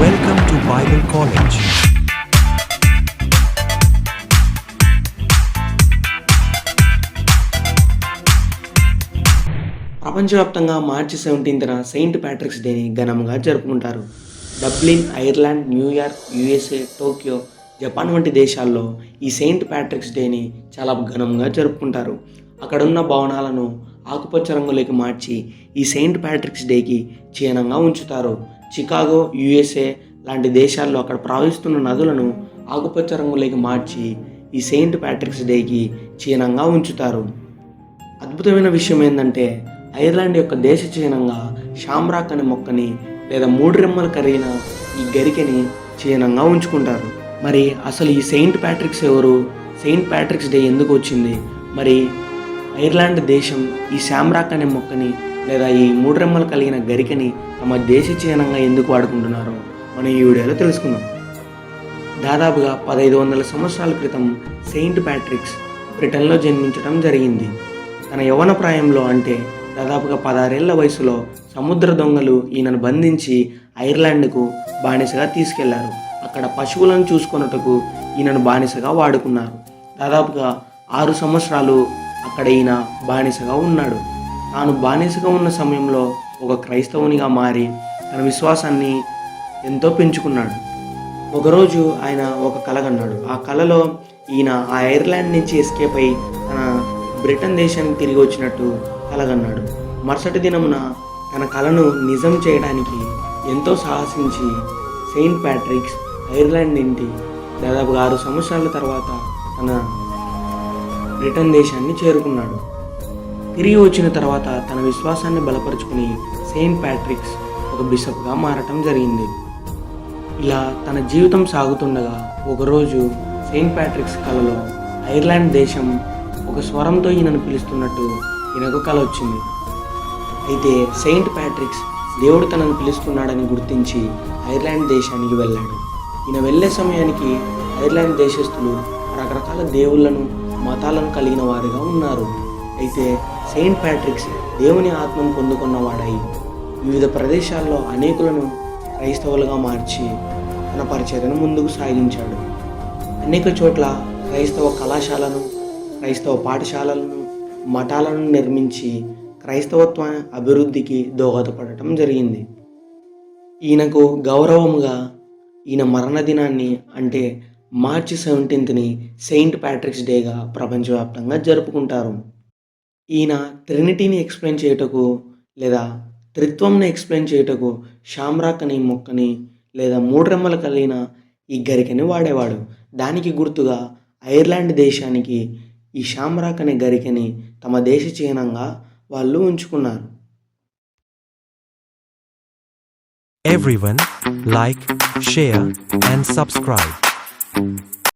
Welcome to Bible College. ప్రపంచవ్యాప్తంగా మార్చి సెవెంటీన్త్న Saint Patrick's డేని ఘనంగా జరుపుకుంటారు. Dublin Ireland New York USA Tokyo Japan వంటి దేశాల్లో ఈ సెయింట్ ప్యాట్రిక్స్ డేని చాలా ఘనంగా జరుపుకుంటారు. అక్కడున్న భవనాలను ఆకుపచ్చ రంగులోకి మార్చి ఈ సెయింట్ ప్యాట్రిక్స్ డేకి చిహ్నంగా ఉంచుతారు. చికాగో యుఎస్ఏ లాంటి దేశాల్లో అక్కడ ప్రవహిస్తున్న నదులను ఆకుపచ్చ రంగులోకి మార్చి ఈ సెయింట్ ప్యాట్రిక్స్ డేకి చిహ్నంగా ఉంచుతారు. అద్భుతమైన విషయం ఏంటంటే ఐర్లాండ్ యొక్క దేశ చిహ్నంగా షామ్రాక్ అనే మొక్కని లేదా మూడు రెమ్మలు కరిగిన ఈ గరికెని చిహ్నంగా ఉంచుకుంటారు. మరి అసలు ఈ సెయింట్ ప్యాట్రిక్స్ ఎవరు? సెయింట్ ప్యాట్రిక్స్ డే ఎందుకు వచ్చింది? మరి ఐర్లాండ్ దేశం ఈ శామ్రాక్ అనే మొక్కని లేదా ఈ మూడు రెమ్మలు కలిగిన గరికని తమ దేశ చిహ్నంగా ఎందుకు వాడుకుంటున్నారో మనం ఈ వీడియోలో తెలుసుకుందాం. దాదాపుగా పదహైదు వందల సంవత్సరాల క్రితం సెయింట్ ప్యాట్రిక్స్ బ్రిటన్లో జన్మించడం జరిగింది. తన యవన ప్రాయంలో అంటే దాదాపుగా పదారేళ్ళ వయసులో సముద్ర దొంగలు ఈయనను బంధించి ఐర్లాండ్కు బానిసగా తీసుకెళ్ళారు. అక్కడ పశువులను చూసుకొనుటకు ఈయనను బానిసగా వాడుకున్నారు. దాదాపుగా ఆరు సంవత్సరాలు అక్కడ ఈయన బానిసగా ఉన్నాడు. తాను బానిసగా ఉన్న సమయంలో ఒక క్రైస్తవునిగా మారి తన విశ్వాసాన్ని ఎంతో పెంచుకున్నాడు. ఒకరోజు ఆయన ఒక కల కన్నాడు. ఆ కలలో ఈయన ఆ ఐర్లాండ్ నుంచి ఎస్కేప్ అయి తన బ్రిటన్ దేశానికి తిరిగి వచ్చినట్టు కలగన్నాడు మరుసటి దినమున తన కలను నిజం చేయడానికి ఎంతో సాహసించి సెయింట్ ప్యాట్రిక్స్ ఐర్లాండ్ నుండి దాదాపుగా ఆరు సంవత్సరాల తర్వాత తన బ్రిటన్ దేశాన్ని చేరుకున్నాడు. తిరిగి వచ్చిన తర్వాత తన విశ్వాసాన్ని బలపరుచుకుని సెయింట్ ప్యాట్రిక్స్ ఒక బిషప్గా మారటం జరిగింది. ఇలా తన జీవితం సాగుతుండగా ఒకరోజు సెయింట్ ప్యాట్రిక్స్ కలలో ఐర్లాండ్ దేశం ఒక స్వరంతో ఈయనను పిలుస్తున్నట్టు ఈయనకు కల వచ్చింది. అయితే సెయింట్ ప్యాట్రిక్స్ దేవుడు తనను పిలుస్తున్నాడని గుర్తించి ఐర్లాండ్ దేశానికి వెళ్ళాడు. ఈయన వెళ్ళే సమయానికి ఐర్లాండ్ దేశస్థులు రకరకాల దేవుళ్ళను మతాలను కలిగిన వారుగా ఉన్నారు. అయితే సెయింట్ ప్యాట్రిక్స్ దేవుని ఆత్మను పొందుకున్నవాడై వివిధ ప్రదేశాల్లో అనేకులను క్రైస్తవులుగా మార్చి తన పరిచర్యను ముందుకు సాగించాడు. అనేక చోట్ల క్రైస్తవ కళాశాలను క్రైస్తవ పాఠశాలలను మఠాలను నిర్మించి క్రైస్తవత్వ అభివృద్ధికి దోహదపడటం జరిగింది. ఈయనకు గౌరవముగా ఈయన మరణ దినాన్ని అంటే మార్చి సెవెంటీన్త్ని సెయింట్ ప్యాట్రిక్స్ డేగా ప్రపంచవ్యాప్తంగా జరుపుకుంటారు. ఈయన ట్రినిటీని ఎక్స్ప్లెయిన్ చేయుటకు లేదా త్రిత్వంని ఎక్స్ప్లెయిన్ చేయుటకు షామ్రాక్ అనే మొక్కని లేదా మూడు రెమ్మలు కలిగిన ఈ గరికని వాడేవాడు. దానికి గుర్తుగా ఐర్లాండ్ దేశానికి ఈ షామ్రాక్ అనే గరికని తమ దేశ చిహ్నంగా వాళ్ళు ఉంచుకున్నారు. Everyone like share and subscribe